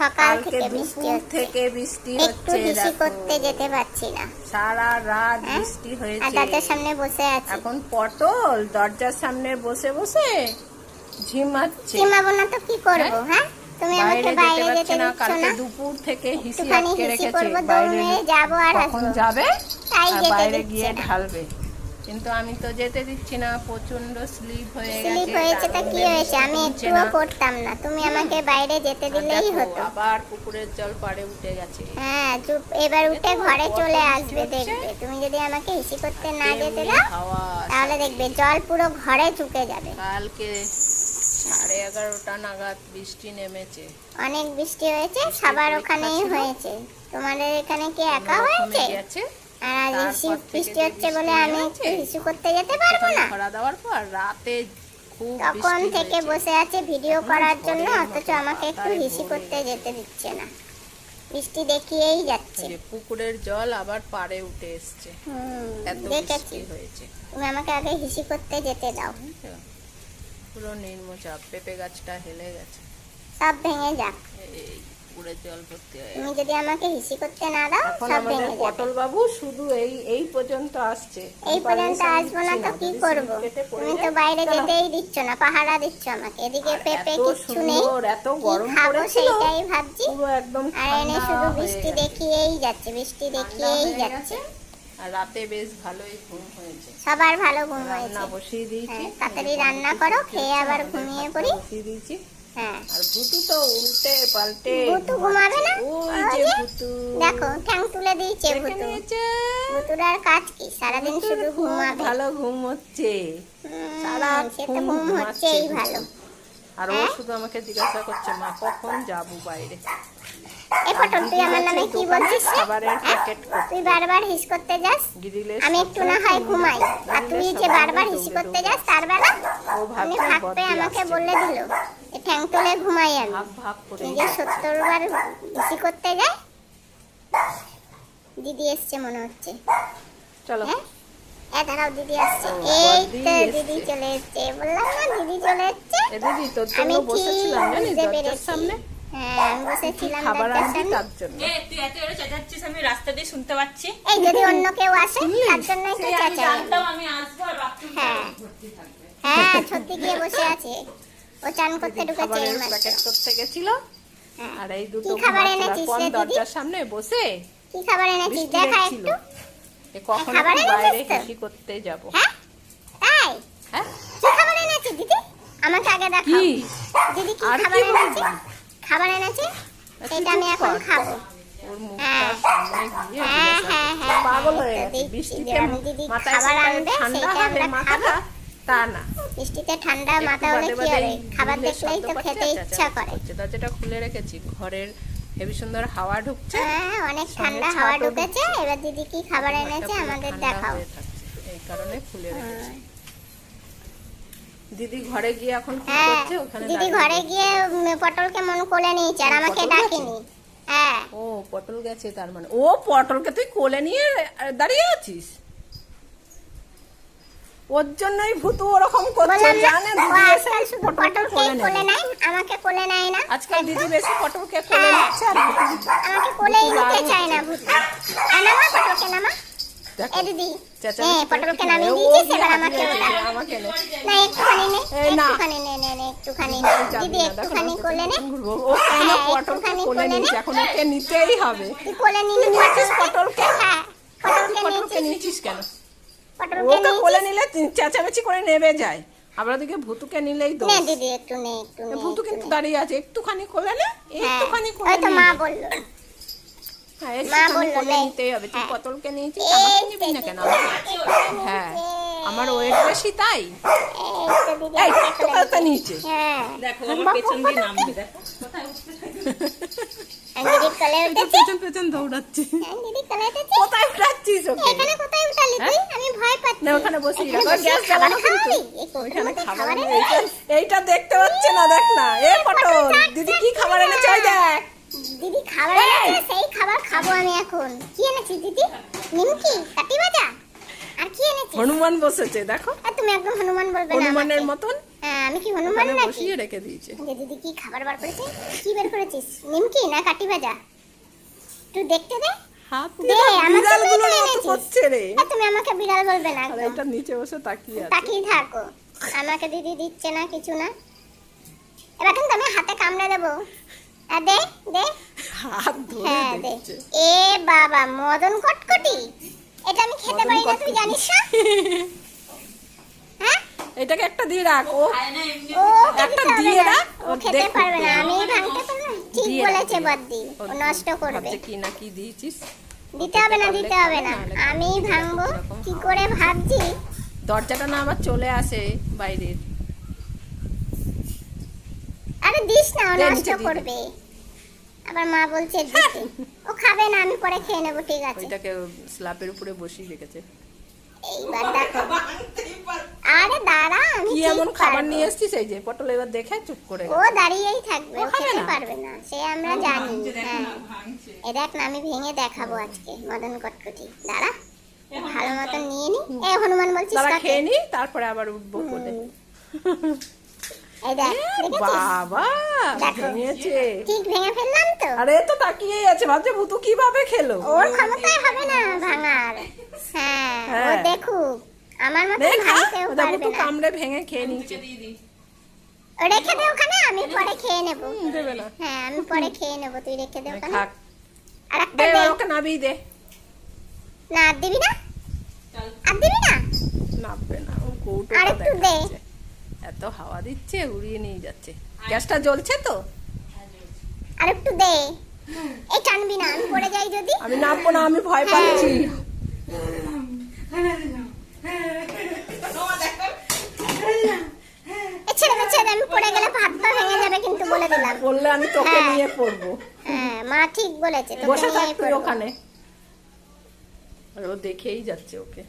সকাল থেকে বৃষ্টি থেকে বৃষ্টি একটু হিসি করতে যেতে পারছি না। সারা রাত হ্যাঁ? বৃষ্টি হয়েছে। দরজার সামনে বসে আছি। এখন পটল দরজার সামনে বসে বসে ঝিমাচ্ছে সীমাবো না তো কি করব হ্যাঁ? তুমি আমাকে বাইরে যেতে না কালকে দুপুর থেকে হিসি আটকে রেখেছে। বাইরে যাব আর কখন যাবে? তাই বাইরে গিয়ে ঢালবে। কিন্তু আমি তো যেতে দিচ্ছি না প্রচণ্ড স্লিপ হয়ে গেছে স্লিপ হয়েছে তা কি হয়েছে? আমি একটুও হচ্ছে না। তুমি আমাকে বাইরে যেতে দিলেই হতো। আবার পুকুরের জল পাড়ে উঠে গেছে। হ্যাঁ চুপ এবার উঠে ঘরে চলে আসবে দেখবে। তুমি যদি আমাকে হিসি করতে না যেতে দাও তাহলে দেখবে জল পুরো ঘরে চুকে যাবে। কালকে সাড়ে এগারোটা নাগাদ বৃষ্টি নেমেছে। অনেক বৃষ্টি হয়েছে সবার ওখানেই হয়েছে। তোমাদের এখানে কি একা হয়েছে? আর বৃষ্টি হচ্ছে বলে আমি হিসু করতে যেতে পারব না। খরা দেওয়ার পর রাতে তখন থেকে বসে আছে ভিডিও করার জন্য অথচ আমাকে একটু হিসি করতে যেতে দিচ্ছে না। বৃষ্টি দেখিয়েই যাচ্ছে। পুকুরের জল আবার পাড়ে উঠে এসছে। এত বৃষ্টি হয়েছে। তুমি আমাকে আগে হিসি করতে যেতে দাও। পুরো নির্মচাপ পেঁপে গাছটা হেলে গেছে। সব ভেঙে যাক। এই পুকুরের জল ভর্তি হয়ে তুমি যদি আমাকে হিসি করতে না দাও এখন আমাদের পটল বাবু শুধু এই এই পর্যন্ত আসছে। এই পর্যন্ত আসব না তো কি করব? তুমি তো বাইরে যেতেই দিচ্ছ না পাহারা দিচ্ছ আমাকে। এদিকে পেঁপে কিচ্ছু নেই। এত গরম খাব পড়েছিল। সেইটাই ভাবছি। পুরো একদম আর এনে শুধু বৃষ্টি দেখিয়েই যাচ্ছে বৃষ্টি দেখিয়েই যাচ্ছে। আর রাতে বেশ ভালোই ঘুম হয়েছে। সবার ভালো ঘুম হয়েছে। রান্না বসিয়ে দিয়েছি। হ্যাঁ, তাড়াতাড়ি রান্না করো, খেয়ে আবার ঘুমিয়ে পড়ি। বসিয়ে দিয়েছি। আর ভুতু তো উল্টে পাল্টে ভুতু ঘুমাবে না? ওই যে ভুতু। দেখো ঠ্যাং তুলে দিয়েছে ভুতু। নিয়েছে? ভুতুর আর কাজ কি? সারাদিন শুধু ঘুমাবে। ভালো ঘুম হচ্ছে। সারা ঘুম হচ্ছেই ভালো। আর ও হ্যাঁ? শুধু আমাকে জিজ্ঞাসা করছে মা কখন যাব বাইরে? এই তুই আমার নামে কি বলছিস খাবারের হ্যাঁ? প্যাকেট তুই বারবার হিস করতে যাস? আমি একটু না হয় ঘুমাই। আর তুই যে বারবার হিসি করতে যাস তার বেলা ও আমাকে বলে দিল। ঠ্যাং তুলে ঘুমাই আমি। নিজে সত্তর বার হিসি করতে যায় দিদি এসছে মনে হচ্ছে। চলো। হ্যাঁ? এ দাঁড়াও দিদি আসছে। এই তো দিদি চলে এসছে। বললাম না দিদি চলে এসছে। দিদি তোর জন্য বসেছিলাম জানিস দরজার সামনে? হ্যাঁ আমি বসেছিলাম খাবার আনবি তার জন্য? তুই এত জোরে চেঁচাচ্ছিস আমি রাস্তা দিয়ে শুনতে পাচ্ছি। এই যদি অন্য কেউ আসে তার জন্যই তো চেঁচাই আমি আসব আর বাথরুম হ্যাঁ। হ্যাঁ সত্যি গিয়ে বসে আছে। ও চান করতে ঢুকেছে এই মাত্র। প্যাকেট করতে গেছিল। হ্যাঁ। আর এই দুটো খাবার এনেছিস কোন দরজার সামনে বসে কি খাবার এনেছিস? দেখা একটু। এ কখন এনেছিস বাইরে তো? করতে যাব। হ্যাঁ? তাই? হ্যাঁ? কি খাবার এনেছিস দিদি? আমাকে আগে দেখাও কি? দিদি কি খাবার কি খাবার এনেছে সেটা আমি এখন খাব। হ্যাঁ। হ্যাঁ পাগল হ্যাঁ, গেছে। বৃষ্টিতে মাথায় ঠান্ডা হবে মাথাটা তা না। বৃষ্টিতে ঠান্ডা মাথা হলে কি হবে? খাবার দেখলেই তো খেতে ইচ্ছা করে। করছে। দরজাটা খুলে রেখেছি। ঘরের হেভি সুন্দর হাওয়া ঢুকছে। হ্যাঁ অনেক ঠান্ডা হাওয়া ঢুকেছে। এবার দিদি কি খাবার এনেছে আমাদের দেখাও। এই কারণে খুলে রেখেছি। দিদি ঘরে গিয়ে এখন কি হ্যাঁ করছে? ওখানে দিদি ঘরে গিয়ে পটলকে মন কোলে নিয়েছে আর আমাকে ডাকেনি। হ্যাঁ। ও পটল গেছে তার মানে। ও পটলকে তুই কোলে নিয়ে দাঁড়িয়ে আছিস? ওর জন্যই ভূতু ওরকম করছে জানে দিদি এসে শুধু কোলে নেয়। আমাকে কোলে নেয় না। আজকাল দিদি বেশি পটলকে কোলে হ্যাঁ। নিচ্ছে আর আমাকে কোলেই নিতে চায় না। ভূত। হ্যাঁ পটলকে নামা? এ দিদি হ্যাঁ পটলকে নামিয়ে দিয়েছিস এবার আমাকে আমাকে নে। না একটুখানি নে একটুখানি নে নে নে একটুখানি নে। দিদি একটুখানি কোলে নে। ও কেন হ্যাঁ, পটলকে কোলে। নিচ্ছে এখন ওকে নিতেই হবে। তুই কোলে নিয়ে নিয়েছিস পটলকে? হ্যাঁ পটলকে নিয়েছিস কেন? ওকে কোলে নিলে চেঁচামেচি করে নেবে যায়। ওদিকে ভুতুকে নিলেই দোষ। নে দিদি একটু নে একটু নে ভুতু কিন্তু দাঁড়িয়ে আছে একটুখানি কোলে নে হ্যাঁ একটুখানি কোলে ওই তো মা। বলল। হ্যাঁ একটুখানি কোলে। নিতেই হবে তুই হ্যাঁ। পটলকে নিয়েছিস আমাকে নিবি না কেন? হ্যাঁ আমার ওয়েট বেশি তাই। এই। নিচে। হ্যাঁ। দেখো আমার পেছন দিয়ে নামবে দেখো। কোথায় উঠতে পেছন পেছন দৌড়াচ্ছে। হ্যাঁ, দিদি কোলে উঠেছে কোথায় উঠাচ্ছিস ওকে? এখানে কোথায় আমি ভয় পাচ্ছি। না ওখানে গ্যাস। এনেছিস? এইটা- দেখতে পাচ্ছে না দেখ না। এ পটল দিদি কি খাবার এনেছে ওই দেখ। দিদি খাবার এনেছে সেই খাবার খাব আমি এখন। কি এনেছিস দিদি? নিমকি? কাটি ভাজা? আর কি এনেছিস হনুমান বসেছে দেখো। আর তুমি একদম হনুমান বলবে না হনুমানের মতন। হ্যাঁ আমি কি হনুমান নাকি? বসিয়ে রেখে দিয়েছে। দিদি কি খাবার বার করেছে? কি বের করেছিস? নিমকি না কাটি ভাজা? একটু দেখতে দে। বিড়ালগুলোর মতো করছে রে। তুমি আমাকে বিড়াল বলবে না এটা নিচে বসে তাকিয়ে আছে। তাকিয়ে থাকো। আমাকে দিদি দিচ্ছে না কিছু না। এবার কিন্তু আমি হাতে কামড়ে দেবো। দে দে। হাত ধরে হ্যাঁ দেখছে। এ বাবা মদন কটকটি? এটা আমি খেতে পারি না তুই জানিস না? হ্যাঁ? এটাকে একটা দিয়ে রাখ ও। একটা দিয়ে রাখ, ও খেতে পারবে না। আমি ভাঙতে পারব? ঠিক বলেছে বদ্দি ও নষ্ট করবে। কি না কি দিয়েছিস? দিতে হবে না দিতে হবে না। আমি ভাঙবো। কি করে ভাবছি? দরজাটা না আবার চলে আসে বাইরের। আরে দিস না নষ্ট। করবে। আবার মা বলছে দিতে। ও খাবে না আমি পরে খেয়ে নেব ঠিক আছে। ওইটাকে স্ল্যাপের উপরে বসিয়ে রেখেছে। এইবার দেখো। কি এমন খাবার নিয়ে এসছিস? এই যে পটল এবার দেখে চুপ করে ও দাঁড়িয়েই থাকবে ও খেতে না? পারবে না সে আমরা জানি হ্যাঁ। এ দেখ না আমি ভেঙে দেখাবো আজকে মদন কটকটি। দাঁড়া ভালো মতন নিয়ে নি। এ হনুমান বলছিস কাকে? খেয়ে নি তারপরে আবার উঠবো কোলে। এই দেখ বাবা ভেঙেছে। ঠিক ভেঙে ফেললাম তো। আরে তো তাকিয়েই আছে ভাবছে ভুতু কীভাবে খেলো? ওর হবে না ভাঙার। হ্যাঁ ও হ্যাঁ। দেখুক। আমার মতো নে খা ভাঙতেও ওটা পারবে না। কামড়ে ভেঙে খেয়ে নিচ্ছে রেখে দে ওখানে আমি পরে খেয়ে নেব। দেবে না। হ্যাঁ আমি পরে খেয়ে নেব তুই রেখে দে ওখানে। আর একটা দে দে। ওকে নাবিয়ে দে। না আর দিবি না? আর দিবি না? নাববে না ও কৌটো আর একটু দে। এত হাওয়া দিচ্ছে উড়িয়ে নিয়ে যাচ্ছে। গ্যাসটা জ্বলছে তো? আর একটু দে। এই টানবি না আমি পড়ে যাই যদি। আমি নামবো না আমি ভয় পাচ্ছি। আমি পড়ে গেলে ভাত পা ভেঙে যাবে কিন্তু বলে দিলাম। বললে আমি তোকে হ্যাঁ। নিয়ে পড়ব। হ্যাঁ মা ঠিক বলেছে তোকে তুই পড়ব। ওখানে। আর ও দেখেই যাচ্ছে ওকে।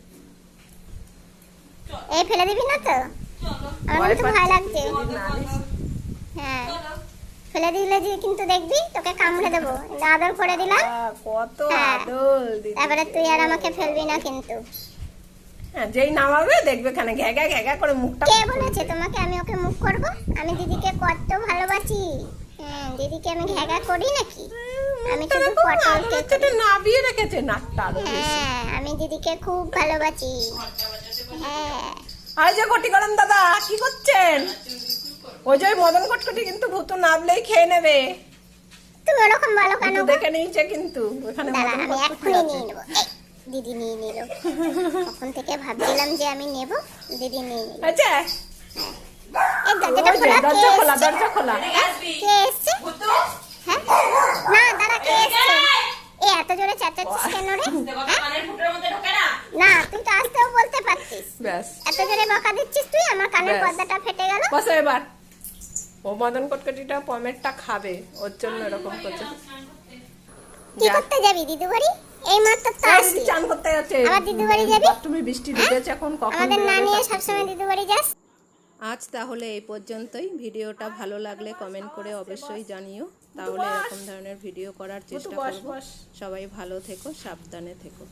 এই ফেলে দিবি না তো? আমার ভয় কিন্তু ভয় লাগছে। হ্যাঁ। ফেলে দিলে যে কিন্তু দেখবি তোকে কামড়ে দেবো। আদর করে দিলাম। কত হ্যাঁ। আদল এবারে তুই আর আমাকে ফেলবি না কিন্তু। হ্যাঁ, যেই নামাবে দেখবে খানে ঘ্যাগা ঘ্যাগা করে মুখটা কে বলেছে তোমাকে আমি ওকে মুখ করব? আমি দিদিকে কত ভালোবাসি। হ্যাঁ দিদিকে আমি ঘেগা করি নাকি? আমি শুধু নাবিয়ে রেখেছে নাকটা আরও হ্যাঁ আমি দিদিকে খুব ভালোবাসি। হ্যাঁ। আই যে ঘটি গরম দাদা কি করছেন? ওই যে মদন কটকটি কিন্তু ভুতু নাবলেই খেয়ে নেবে। তুমি ওরকম বলো কেন দেখে নিয়েছে কিন্তু ওখানে আমি আছে। নিয়ে নেব। দিদি নিয়ে নিল। তখন থেকে ভাবছিলাম যে আমি নেব দিদি নিয়ে নিল। আচ্ছা দরজা খোলা দরজা খোলা কে এসছে? হ্যাঁ। না দাঁড়া কে এসছে? এ এত জোরে চেঁচাচ্ছিস কেন রে? দেখো তো কানের ফুটোর মধ্যে ঢোকে না। তুই তো আসতেও বলতে পারতিস। ব্যাস। এত জোরে বকা দিচ্ছিস তুই? আমার কানের। পর্দাটা ফেটে গেল। বসো এবার। ও মদন কটকটিটা পমেরটা খাবে। ওর জন্য এরকম করছে। কি করতে যাবি দিদু বাড়ি এই মাত্র তো আসলি চান করতে যাচ্ছে। আবার দিদু বাড়ি যাবি? তুমি বৃষ্টি ঢুকেছে এখন কখন আমাদের না নিয়ে সবসময় দিদু বাড়ি যাস? আজ তাহলে এই পর্যন্তই। ভিডিওটা ভালো লাগলে কমেন্ট করে অবশ্যই জানিও। তাহলে এরকম ধরনের ভিডিও করার চেষ্টা বস, করব। সবাই ভালো থেকো সাবধানে থেকো।